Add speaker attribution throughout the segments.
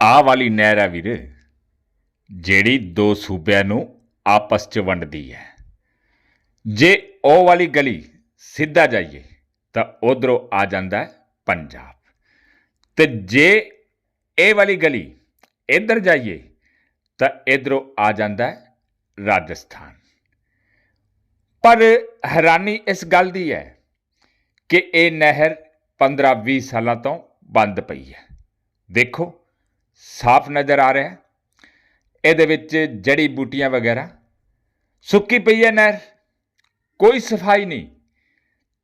Speaker 1: ਆਹ ਵਾਲੀ ਨਹਿਰ ਹੈ ਵੀਰ, ਜਿਹੜੀ ਦੋ ਸੂਬਿਆਂ ਨੂੰ ਆਪਸ 'ਚ ਵੰਡਦੀ ਹੈ। ਜੇ ਉਹ ਵਾਲੀ ਗਲੀ ਸਿੱਧਾ ਜਾਈਏ, ਤਾਂ ਉਧਰੋਂ ਆ ਜਾਂਦਾ ਹੈ ਪੰਜਾਬ। ਤੇ ਜੇ ਇਹ ਵਾਲੀ ਗਲੀ ਇੱਧਰ ਜਾਈਏ, ਤਾਂ ਇਧਰੋਂ ਆ ਜਾਂਦਾ ਹੈ ਰਾਜਸਥਾਨ। ਪਰ ਹੈਰਾਨੀ ਇਸ ਗੱਲ ਦੀ ਹੈ ਕਿ ਇਹ ਨਹਿਰ 15-20 ਸਾਲਾਂ ਤੋਂ ਬੰਦ ਪਈ ਹੈ। ਦੇਖੋ ਸਾਫ਼ ਨਜ਼ਰ ਆ ਰਿਹਾ ਹੈ। ਇਹਦੇ ਵਿੱਚ ਜੜੀ ਬੂਟੀਆਂ ਵਗੈਰਾ। ਸੁੱਕੀ ਪਈ ਹੈ ਨਹਿਰ। ਕੋਈ ਸਫ਼ਾਈ ਨਹੀਂ।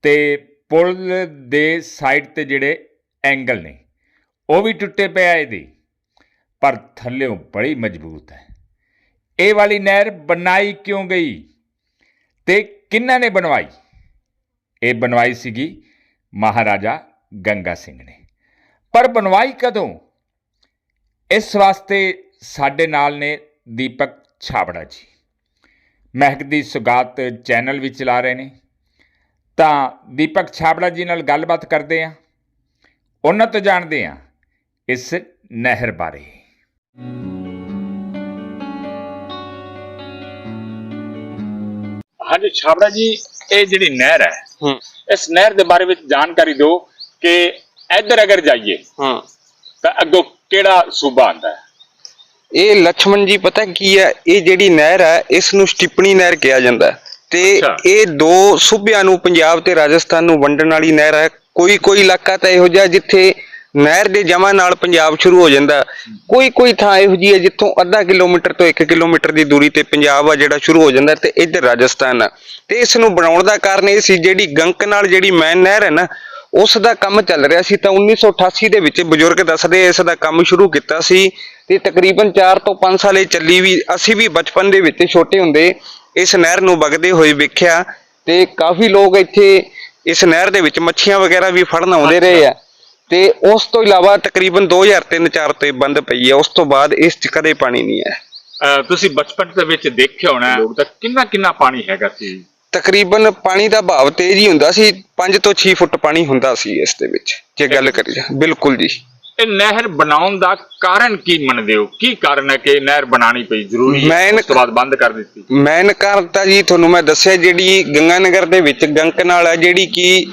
Speaker 1: ਤੇ ਪੁਲ ਦੇ ਸਾਈਡ ਤੇ ਜਿਹੜੇ ਐਂਗਲ ਨੇ, ਉਹ ਵੀ ਟੁੱਟੇ ਪਿਆ ਇਹਦੇ। ਪਰ ਥੱਲਿਓਂ ਬੜੀ ਮਜ਼ਬੂਤ ਹੈ। ਇਹ ਵਾਲੀ ਨਹਿਰ ਬਣਾਈ ਕਿਉਂ ਗਈ? ਤੇ ਕਿੰਨਾਂ ਨੇ ਬਣਵਾਈ? ਇਹ ਬਣਵਾਈ ਸੀਗੀ ਮਹਾਰਾਜਾ ਗੰਗਾ ਸਿੰਘ ਨੇ। ਪਰ ਬਣਵਾਈ ਕਦੋਂ? ਇਸ ਵਾਸਤੇ ਸਾਡੇ ਨਾਲ ਨੇ ਦੀਪਕ ਛਾਬੜਾ ਜੀ। ਮਹਿਕ ਦੀ ਸੁਗਾਤ ਚੈਨਲ ਵੀ ਚਲਾ ਰਹੇ ਨੇ। ਤਾਂ ਦੀਪਕ ਛਾਬੜਾ ਜੀ ਨਾਲ ਗੱਲਬਾਤ ਕਰਦੇ ਹਾਂ। ਉਹਨਾਂ ਤੋਂ ਜਾਣਦੇ ਹਾਂ ਇਸ ਨਹਿਰ ਬਾਰੇ। ਹਾਂਜੀ ਛਾਬੜਾ ਜੀ ਇਹ ਜਿਹੜੀ ਨਹਿਰ ਹੈ
Speaker 2: ਹੂੰ।
Speaker 1: ਇਸ ਨਹਿਰ ਦੇ ਬਾਰੇ ਵਿੱਚ ਜਾਣਕਾਰੀ ਦਿਓ ਕਿ ਇੱਧਰ ਅਗਰ ਜਾਈਏ
Speaker 2: ਹਾਂ।
Speaker 1: ਤਾਂ ਅੱਗੋਂ ਕਿਹੜਾ ਸੂਬਾ ਆਂਦਾ ਹੈ?
Speaker 2: ਇਹ ਲక్ష్మణ ਜੀ ਪਤਾ ਕੀ ਹੈ? ਇਹ ਜਿਹੜੀ ਨਹਿਰ ਹੈ ਇਸ ਨੂੰ ਸਟਿਪਣੀ ਨਹਿਰ ਕਿਹਾ ਜਾਂਦਾ ਹੈ। ਤੇ ਇਹ ਦੋ ਸੂਬਿਆਂ ਨੂੰ ਪੰਜਾਬ ਤੇ ਰਾਜਸਥਾਨ ਨੂੰ ਵੰਡਣ ਵਾਲੀ ਨਹਿਰ ਹੈ। ਕੋਈ ਕੋਈ ਇਲਾਕਾ ਤਾਂ ਇਹੋ ਜਿਹਾ ਜਿੱਥੇ ਨਹਿਰ ਦੇ ਜਮਾ ਨਾਲ ਪੰਜਾਬ ਸ਼ੁਰੂ ਹੋ ਜਾਂਦਾ ਕੋਈ ਕੋਈ ਥਾਂ ਇਹੋ ਜਿਹੀ ਹੈ ਜਿੱਥੋਂ ਅੱਧਾ ਕਿਲੋਮੀਟਰ ਤੋਂ 1 ਕਿਲੋਮੀਟਰ ਦੀ ਦੂਰੀ ਤੇ ਪੰਜਾਬ ਆ ਜਿਹੜਾ ਸ਼ੁਰੂ ਹੋ ਜਾਂਦਾ ਤੇ ਇੱਧਰ ਰਾਜਸਥਾਨ ਆ। ਤੇ ਇਸ ਨੂੰ ਬਣਾਉਣ ਦਾ ਕਾਰਨ ਇਹ ਸੀ ਜਿਹੜੀ ਗੰਕ ਨਾਲ ਜਿਹੜੀ ਮੈਨ ਨਹਿਰ ਹੈ ਨਾ ਉਸ ਦਾ ਕੰਮ ਚੱਲ ਰਿਹਾ ਸੀ ਤਾਂ 1988 ਦੇ ਵਿੱਚ ਬਜ਼ੁਰਗ ਦੱਸਦੇ ਇਸ ਦਾ ਕੰਮ ਸ਼ੁਰੂ ਕੀਤਾ ਸੀ ਤੇ ਤਕਰੀਬਨ 4 ਤੋਂ 5 ਸਾਲ ਇਹ ਚੱਲੀ ਵੀ ਅਸੀਂ ਵੀ ਬਚਪਨ ਦੇ ਵਿੱਚ ਛੋਟੇ ਹੁੰਦੇ ਇਸ ਨਹਿਰ ਨੂੰ ਵਗਦੇ ਹੋਏ ਵੇਖਿਆ ਤੇ ਕਾਫੀ ਲੋਕ ਇੱਥੇ ਇਸ ਨਹਿਰ ਦੇ ਵਿੱਚ ਮੱਛੀਆਂ ਵਗੈਰਾ ਵੀ ਫੜਨ ਆਉਂਦੇ ਰਹੇ ਆ। ਤੇ ਉਸ ਤੋਂ ਇਲਾਵਾ ਤਕਰੀਬਨ 2003-4 ਤੋਂ ਬੰਦ ਪਈ ਹੈ ਉਸ ਤੋਂ ਬਾਅਦ ਇਸ 'ਚ ਕਦੇ ਪਾਣੀ ਨਹੀਂ
Speaker 1: ਅਹ ਤੁਸੀਂ ਬਚਪਨ ਦੇ ਵਿੱਚ ਦੇਖਿਆ ਹੋਣਾ ਲੋਕ ਤਾਂ ਕਿੰਨਾ ਕਿੰਨਾ ਪਾਣੀ ਹੈਗਾ ਸੀ?
Speaker 2: ਤਕਰੀਬਨ ਪਾਣੀ ਦਾ ਭਾਵ ਤੇਜ਼ ਹੀ ਹੁੰਦਾ ਸੀ 5 ਤੋਂ 6 ਫੁੱਟ ਪਾਣੀ ਹੁੰਦਾ ਸੀ ਇਸ ਦੇ ਵਿੱਚ ਜੇ ਗੱਲ ਕਰੀਏ। ਬਿਲਕੁਲ ਜੀ।
Speaker 1: ਇਹ ਨਹਿਰ ਬਣਾਉਣ ਦਾ ਕਾਰਨ ਕੀ ਮੰਨਦੇ ਹੋ? ਕੀ ਕਾਰਨ ਹੈ ਕਿ ਨਹਿਰ ਬਣਾਉਣੀ ਪਈ ਜ਼ਰੂਰੀ ਹੈ? ਉਸ ਤੋਂ ਬਾਅਦ ਬੰਦ ਕਰ ਦਿੱਤੀ।
Speaker 2: ਮੈਨ ਕਾਰਨ ਤਾਂ ਜੀ ਤੁਹਾਨੂੰ ਮੈਂ ਦੱਸਿਆ ਜਿਹੜੀ ਗੰਗਾਨਗਰ ਦੇ ਵਿੱਚ ਗੰਕ ਨਾਲ ਹੈ ਜਿਹੜੀ ਕਿ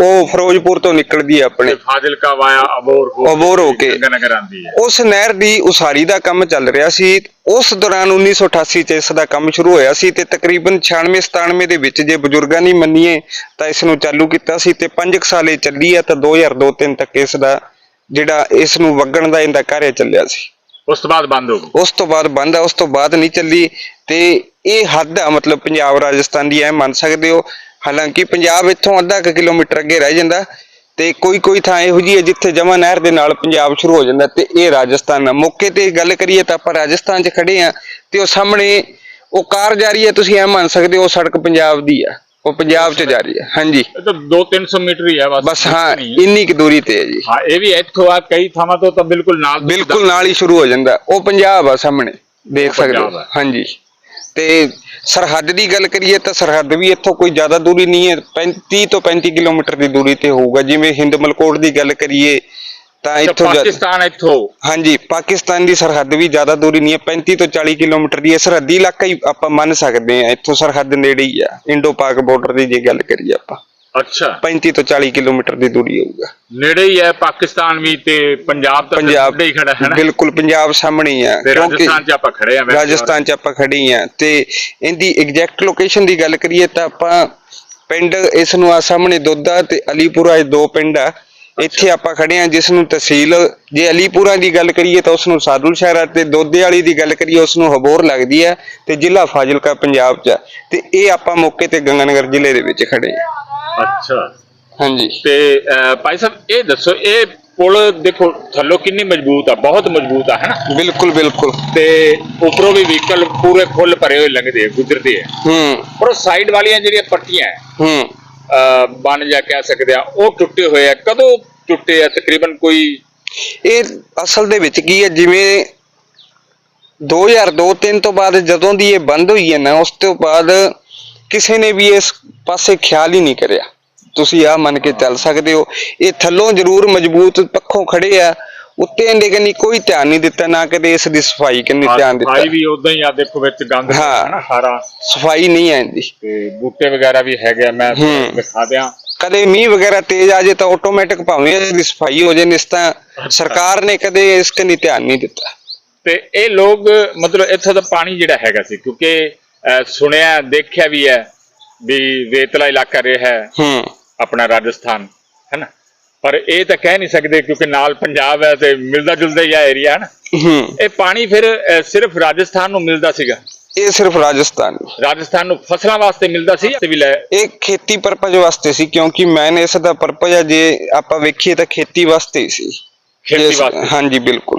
Speaker 2: ਉਹ ਫਿਰੋਜ਼ਪੁਰ ਤੋਂ ਨਿਕਲਦੀ ਹੈ ਆਪਣੇ।
Speaker 1: ਫਾਜ਼ਿਲਕਾ ਵਾਇਆ ਅਬੋਰ ਹੋ
Speaker 2: ਅਬੋਹਰ ਹੋ ਕੇ।
Speaker 1: ਗੰਗਾਨਗਰ ਆਂਦੀ ਹੈ।
Speaker 2: ਉਸ ਨਹਿਰ ਦੀ ਉਸਾਰੀ ਦਾ ਕੰਮ ਚੱਲ ਰਿਹਾ ਸੀ। ਉਸ ਦੌਰਾਨ 1988 ਚ ਇਸ ਦਾ ਕੰਮ ਸ਼ੁਰੂ ਹੋਇਆ ਸੀ ਤੇ ਤਕਰੀਬਨ 96 97 ਦੇ ਵਿੱਚ ਜੇ ਬਜ਼ੁਰਗਾਂ ਨਹੀਂ ਮੰਨੀਏ ਤਾਂ ਇਸ ਨੂੰ ਚਾਲੂ ਕੀਤਾ ਸੀ ਤੇ 5 ਸਾਲੇ ਚੱਲੀ ਹੈ ਤਾਂ 2002 3 ਤੱਕ ਇਸ ਦਾ ਜਿਹੜਾ ਇਸ ਨੂੰ ਵਗਣ ਦਾ ਇਹਦਾ ਕਾਰਜ ਚੱਲਿਆ ਸੀ।
Speaker 1: ਉਸ ਤੋਂ ਬਾਅਦ ਬੰਦ ਹੋ ਗਈ।
Speaker 2: ਉਸ ਤੋਂ ਬਾਅਦ ਬੰਦ ਆ ਉਸ ਤੋਂ ਬਾਅਦ ਨਹੀਂ ਚੱਲੀ। ਤੇ ਇਹ ਹੱਦ ਆ ਮਤਲਬ ਪੰਜਾਬ ਰਾਜਸਥਾਨ ਦੀ ਐ ਮੰਨ ਸਕਦੇ ਹੋ। ਹਾਲਾਂਕਿ ਪੰਜਾਬ ਇੱਥੋਂ ਅੱਧਾ ਕੁ ਕਿਲੋਮੀਟਰ ਅੱਗੇ ਰਹਿ ਜਾਂਦਾ। ਤੇ ਕੋਈ ਕੋਈ ਥਾਂ ਇਹੋ ਜਿਹੀ ਹੈ ਜਿੱਥੇ ਜਮਾ ਨਹਿਰ ਦੇ ਨਾਲ ਪੰਜਾਬ ਸ਼ੁਰੂ ਹੋ ਜਾਂਦਾ ਤੇ ਇਹ ਰਾਜਸਥਾਨ ਆ। ਮੌਕੇ ਤੇ ਗੱਲ ਕਰੀਏ ਤਾਂ ਆਪਾਂ ਰਾਜਸਥਾਨ 'ਚ ਖੜੇ ਆ ਤੇ ਉਹ ਸਾਹਮਣੇ ਉਹ ਕਾਰ ਜਾ ਰਹੀ ਹੈ ਤੁਸੀਂ ਐ ਮੰਨ ਸਕਦੇ ਹੋ ਸੜਕ ਪੰਜਾਬ ਦੀ ਆ। ਉਹ ਪੰਜਾਬ 'ਚ ਜਾ ਰਹੀ ਹੈ। ਹਾਂਜੀ।
Speaker 1: ਇਹ ਤਾਂ 2-300 ਮੀਟਰ ਹੀ ਹੈ ਬਸ
Speaker 2: ਬਸ ਹਾਂ। ਇੰਨੀ ਕੁ ਦੂਰੀ ਤੇ ਹੈ ਜੀ।
Speaker 1: ਹਾਂ ਇਹ ਵੀ ਇੱਥੋਂ ਆ ਕਈ ਥਾਵਾਂ ਤੋਂ ਤਾਂ ਬਿਲਕੁਲ ਨਾਲ
Speaker 2: ਬਿਲਕੁਲ ਨਾਲ ਹੀ ਸ਼ੁਰੂ ਹੋ ਜਾਂਦਾ। ਉਹ ਪੰਜਾਬ ਆ ਸਾਹਮਣੇ ਦੇਖ ਸਕਦੇ ਹੋ। ਹਾਂਜੀ। ਤੇ ਸਰਹੱਦ ਦੀ ਗੱਲ ਕਰੀਏ ਤਾਂ ਸਰਹੱਦ ਵੀ ਇੱਥੋਂ ਕੋਈ ਜ਼ਿਆਦਾ ਦੂਰੀ ਨਹੀਂ ਹੈ। 35 ਤੋਂ 35 ਕਿਲੋਮੀਟਰ ਦੀ ਦੂਰੀ ਤੇ ਹੋਊਗਾ। ਜਿਵੇਂ ਹਿੰਦ ਮਲਕੋਟ ਦੀ ਗੱਲ ਕਰੀਏ ਤਾਂ ਇੱਥੋਂ
Speaker 1: ਪਾਕਿਸਤਾਨ ਇੱਥੋਂ?
Speaker 2: ਹਾਂਜੀ ਪਾਕਿਸਤਾਨ ਦੀ ਸਰਹੱਦ ਵੀ ਜ਼ਿਆਦਾ ਦੂਰੀ ਨਹੀਂ ਹੈ 35 ਤੋਂ 40 ਕਿਲੋਮੀਟਰ ਦੀ ਹੈ। ਸਰਹੱਦੀ ਇਲਾਕਾ ਹੀ ਆਪਾਂ ਮੰਨ ਸਕਦੇ ਹਾਂ ਇੱਥੋਂ ਸਰਹੱਦ ਨੇੜੇ ਹੀ ਆ। ਇੰਡੋ ਪਾਕ ਬਾਰਡਰ ਦੀ ਜੇ ਗੱਲ ਕਰੀਏ ਆਪਾਂ।
Speaker 1: ਅੱਛਾ।
Speaker 2: 35 ਤੋਂ 40 ਕਿਲੋਮੀਟਰ ਦੀ ਦੂਰੀ ਹੋਊਗਾ।
Speaker 1: ਨੇੜੇ ਹੀ ਹੈ ਪਾਕਿਸਤਾਨ ਵੀ ਤੇ ਪੰਜਾਬ ਤਾਂ
Speaker 2: ਪੰਜਾਬ
Speaker 1: ਹੀ ਖੜਾ ਹੈ ਨਾ?
Speaker 2: ਬਿਲਕੁਲ ਪੰਜਾਬ ਸਾਹਮਣੇ ਹੀ ਆ
Speaker 1: ਤੇ ਰਾਜਸਥਾਨ 'ਚ ਆਪਾਂ ਖੜੇ ਆ ਵੈਸੇ।
Speaker 2: ਰਾਜਸਥਾਨ ਚ ਆਪਾਂ ਖੜੇ ਆ। ਤੇ ਇਹਦੀ ਐਗਜ਼ੈਕਟ ਲੋਕੇਸ਼ਨ ਦੀ ਗੱਲ ਕਰੀਏ ਤਾਂ ਆਪਾਂ ਪਿੰਡ ਇਸ ਨੂੰ ਆ ਸਾਹਮਣੇ ਦੋਦਾ ਤੇ ਅਲੀਪੁਰਾ ਇਹ ਦੋ ਪਿੰਡ ਆ। ਇੱਥੇ ਆਪਾਂ ਖੜੇ ਆ ਜਿਸ ਨੂੰ ਤਹਿਸੀਲ ਜੇ ਅਲੀਪੁਰਾ ਦੀ ਗੱਲ ਕਰੀਏ ਤਾਂ ਉਸ ਨੂੰ ਸਾਦੁਲ ਸ਼ਹਿਰ ਤੇ ਦੋਦੇ ਵਾਲੀ ਦੀ ਗੱਲ ਕਰੀਏ ਉਸ ਨੂੰ ਹਬੋਰ ਲੱਗਦੀ ਹੈ ਤੇ ਜ਼ਿਲ੍ਹਾ ਫਾਜ਼ਿਲਕਾ ਪੰਜਾਬ ਚ। ਤੇ ਇਹ ਆਪਾਂ ਮੌਕੇ ਤੇ ਗੰਗਾਨਗਰ ਜ਼ਿਲ੍ਹੇ ਦੇ ਵਿੱਚ ਖੜੇ ਆ
Speaker 1: ਅੱਛਾ।
Speaker 2: ਹਾਂਜੀ।
Speaker 1: ਤੇ ਭਾਈ ਸਾਹਿਬ ਇਹ ਦੱਸੋ ਇਹ ਪੁਲ ਦੇਖੋ ਥੱਲੋਂ ਕਿੰਨੀ ਮਜ਼ਬੂਤ ਆ ਬਹੁਤ ਮਜ਼ਬੂਤ ਆ ਹੈਨਾ?
Speaker 2: ਬਿਲਕੁਲ ਬਿਲਕੁਲ।
Speaker 1: ਤੇ ਉੱਪਰੋਂ ਵੀ ਵਹੀਕਲ ਪੂਰੇ ਫੁੱਲ ਭਰੇ ਹੋਏ ਲੰਘਦੇ ਆ ਗੁਜ਼ਰਦੇ ਆ।
Speaker 2: ਹੂੰ।
Speaker 1: ਪਰ ਸਾਈਡ ਵਾਲੀਆਂ ਜਿਹੜੀਆਂ ਪੱਟੀਆਂ ਹੈ, ਬਣ ਜਾ ਕਹਿ ਸਕਦੇ ਆ, ਉਹ ਟੁੱਟੇ ਹੋਏ ਆ। ਕਦੋਂ ਟੁੱਟੇ ਆ? ਤਕਰੀਬਨ ਕੋਈ
Speaker 2: ਇਹ ਅਸਲ ਦੇ ਵਿੱਚ ਕੀ ਹੈ, ਜਿਵੇਂ 2002-3 ਤੋਂ ਬਾਅਦ ਜਦੋਂ ਦੀ ਇਹ ਬੰਦ ਹੋਈ ਹੈ ਨਾ, ਉਸ ਤੋਂ ਬਾਅਦ ਕਿਸੇ ਨੇ ਵੀ ਇਸ ਪਾਸੇ ਖਿਆਲ ਹੀ ਨਹੀਂ ਕਰਿਆ। ਤੁਸੀਂ ਆ ਮੰਨ ਕੇ ਚੱਲ ਸਕਦੇ ਹੋ, ਇਹ ਥੱਲੋਂ ਜ਼ਰੂਰ ਮਜ਼ਬੂਤ ਪੱਖੋਂ ਖੜੇ ਆ। ਉੱਤੇ ਇਹਦੇ ਕੰਨੀ ਕੋਈ ਧਿਆਨ ਨਹੀਂ ਦਿੱਤਾ ਨਾ ਕਦੇ ਇਸ ਦੀ ਸਫ਼ਾਈ ਕੰਨੀ ਧਿਆਨ ਦਿੱਤਾ।
Speaker 3: ਸਫ਼ਾਈ ਵੀ ਉਦਾਂ ਹੀ ਆ ਦੇਖੋ ਵਿੱਚ ਗੰਦ
Speaker 2: ਹਾਂ।
Speaker 3: ਨਾ ਸਾਰਾ।
Speaker 2: ਸਫ਼ਾਈ ਨਹੀਂ ਹੈ ਇਹਦੀ।
Speaker 3: ਤੇ ਬੂਟੇ ਵਗੈਰਾ ਵੀ ਹੈਗੇ ਮੈਂ। ਦਿਖਾ ਦਿਆਂ।
Speaker 2: ਕਦੇ ਮੀਂਹ ਵਗੈਰਾ ਤੇਜ਼ ਆ ਜੇ ਤਾਂ ਆਟੋਮੈਟਿਕ ਭਾਵੇਂ ਇਹਦੀ ਸਫ਼ਾਈ ਹੋ ਜੇ ਨਿਸ ਤਾਂ ਸਰਕਾਰ ਨੇ ਕਦੇ ਇਸ ਕੰਨੀ ਧਿਆਨ ਨਹੀਂ ਦਿੱਤਾ।
Speaker 3: ਤੇ ਇਹ ਲੋਕ ਮਤਲਬ ਇੱਥੋਂ ਦਾ ਪਾਣੀ ਜਿਹੜਾ ਹੈਗਾ ਸੀ ਕਿਉਂਕਿ ਸੁਣਿਆ ਦੇਖਿਆ ਵੀ ਹੈ ਵੀ ਰੇਤਲਾ ਇਲਾਕਾ ਰਿਹਾ ਹੈ
Speaker 2: ਹੂੰ।
Speaker 3: ਆਪਣਾ ਰਾਜਸਥਾਨ ਹੈਨਾ ਪਰ ਇਹ ਤਾਂ ਕਹਿ ਨਹੀਂ ਸਕਦੇ ਕਿਉਂਕਿ ਨਾਲ ਪੰਜਾਬ ਹੈ ਤੇ ਮਿਲਦਾ ਜੁਲਦਾ ਹੀ ਆ ਏਰੀਆ ਹੈ ਨਾ?
Speaker 2: ਹੂੰ।
Speaker 3: ਇਹ ਪਾਣੀ ਫਿਰ ਸਿਰਫ ਰਾਜਸਥਾਨ ਨੂੰ ਮਿਲਦਾ ਸੀਗਾ?
Speaker 2: ਇਹ ਸਿਰਫ ਰਾਜਸਥਾਨ
Speaker 3: ਰਾਜਸਥਾਨ ਨੂੰ ਫਸਲਾਂ ਵਾਸਤੇ ਮਿਲਦਾ ਸੀ ਤੇ ਵੀ ਲੈ
Speaker 2: ਇਹ ਖੇਤੀ ਪਰਪਸ ਵਾਸਤੇ ਸੀ ਕਿਉਂਕਿ ਮੈਨ ਇਸ ਦਾ ਪਰਪਸ ਹੈ ਜੇ ਆਪਾਂ ਵੇਖੀਏ ਤਾਂ ਖੇਤੀ ਵਾਸਤੇ ਹੀ ਸੀ।
Speaker 3: ਖੇਤੀ ਵਾਸਤੇ।
Speaker 2: ਹਾਂਜੀ ਬਿਲਕੁਲ।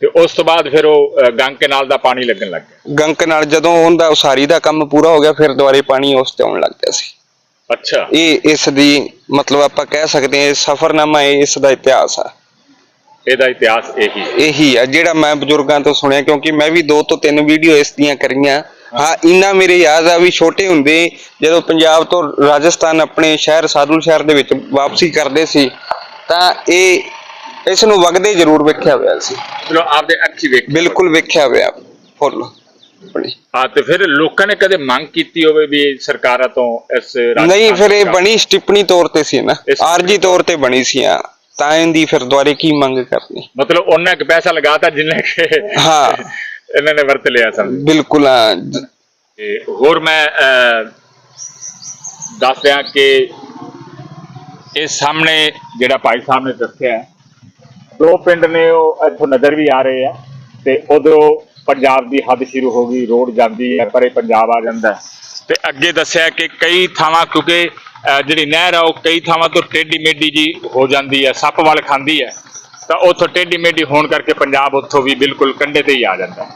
Speaker 3: ਤੇ ਉਸ ਤੋਂ ਬਾਅਦ ਫਿਰ ਉਹ ਗੰਗ ਕਨਾਲ ਦਾ ਪਾਣੀ ਲੱਗਣ ਲੱਗ ਗਿਆ।
Speaker 2: ਗੰਕ ਨਾਲ ਜਦੋਂ ਉਹਦਾ ਉਸਾਰੀ ਦਾ ਕੰਮ ਪੂਰਾ ਹੋ ਗਿਆ ਫਿਰ ਦੁਬਾਰੇ ਪਾਣੀ ਉਸ ਤੇ ਆਉਣ ਲੱਗ ਗਿਆ ਸੀ।
Speaker 3: ਅੱਛਾ।
Speaker 2: ਇਹ ਇਸ ਦੀ ਮਤਲਬ ਆਪਾਂ ਕਹਿ ਸਕਦੇ ਹਾਂ ਇਹ ਸਫਰਨਾਮਾ ਇਹ ਇਸ ਦਾ ਇਤਿਹਾਸ ਆ।
Speaker 3: ਇਹਦਾ ਇਤਿਹਾਸ ਇਹੀ ਹੈ।
Speaker 2: ਇਹੀ ਆ ਜਿਹੜਾ ਮੈਂ ਬਜ਼ੁਰਗਾਂ ਤੋਂ ਸੁਣਿਆ ਕਿਉਂਕਿ ਮੈਂ ਵੀ ਦੋ ਤੋਂ ਤਿੰਨ ਵੀਡੀਓ ਇਸ ਦੀਆਂ ਕਰੀਆਂ। ਹਾਂ ਇੰਨਾ ਮੇਰੇ ਯਾਦ ਆ ਵੀ ਛੋਟੇ ਹੁੰਦੇ ਜਦੋਂ ਪੰਜਾਬ ਤੋਂ ਰਾਜਸਥਾਨ ਆਪਣੇ ਸ਼ਹਿਰ ਸਾਦੁਲ ਸ਼ਹਿਰ ਦੇ ਵਿੱਚ ਵਾਪਸੀ ਕਰਦੇ ਸੀ ਤਾਂ ਇਹ ਇਸ ਨੂੰ ਵਗਦੇ ਜ਼ਰੂਰ ਵੇਖਿਆ ਹੋਇਆ ਸੀ।
Speaker 3: ਚਲੋ ਆਪਦੇ ਅੱਖੀ ਵੇਖ।
Speaker 2: ਬਿਲਕੁਲ ਵੇਖਿਆ ਹੋਇਆ ਫੁੱਲ।
Speaker 3: ਹਾਂ ਤੇ ਫਿਰ ਲੋਕਾਂ ਨੇ ਕਦੇ ਮੰਗ ਕੀਤੀ ਹੋਵੇ ਵੀ ਸਰਕਾਰਾਂ ਤੋਂ ਇਸ
Speaker 2: ਨਹੀਂ ਫਿਰ ਇਹ ਬਣੀ ਸਟਿੱਪਣੀ ਤੌਰ ਤੇ ਸੀ ਨਾ। ਆਰਜੀ ਤੌਰ ਤੇ ਬਣੀ ਸੀ ਆ ਤਾਂ ਇਹਦੀ ਫਿਰ ਦੁਆਰੇ ਕੀ ਮੰਗ ਕਰਨੀ?
Speaker 3: ਮਤਲਬ ਉਹਨਾਂ ਕੁ ਪੈਸਾ ਲਗਾਤਾ ਜਿੰਨੇ ਕਿ
Speaker 2: ਹਾਂ।
Speaker 3: ਇਹਨਾਂ ਨੇ ਵਰਤ ਲਿਆ ਸਨ
Speaker 2: ਬਿਲਕੁਲ
Speaker 3: ਤੇ ਹੋਰ ਮੈਂ ਦੱਸ ਦਿਆਂ ਕਿ ਇਹ ਸਾਹਮਣੇ ਜਿਹੜਾ ਭਾਈ ਸਾਹਿਬ ਨੇ ਦੱਸਿਆ ਦੋ ਪਿੰਡ ਨੇ ਉਹ ਇੱਥੋਂ ਨਜ਼ਰ ਵੀ ਆ ਰਹੇ ਆ ਤੇ ਉਧਰੋਂ ਪੰਜਾਬ ਦੀ ਹੱਦ ਸ਼ੁਰੂ ਹੋ ਗਈ, ਰੋਡ ਜਾਂਦੀ ਹੈ, ਪਰੇ ਪੰਜਾਬ ਆ ਜਾਂਦਾ ਹੈ। ਤੇ ਅੱਗੇ ਦੱਸਿਆ ਕਿ ਕਈ ਥਾਵਾਂ, ਕਿਉਂਕਿ ਜਿਹੜੀ ਨਹਿਰ ਆ, ਉਹ ਕਈ ਥਾਵਾਂ ਤੋਂ ਟੇਢੀ ਮੇਢੀ ਜੀ ਹੋ ਜਾਂਦੀ ਹੈ, ਸੱਪ ਵੱਲ ਖਾਂਦੀ ਹੈ ਤਾਂ ਉੱਥੋਂ ਟੇਢੀ ਮੇਢੀ ਹੋਣ ਕਰਕੇ ਪੰਜਾਬ ਉੱਥੋਂ ਵੀ ਬਿਲਕੁਲ ਕੰਢੇ ਤੇ ਹੀ ਆ ਜਾਂਦਾ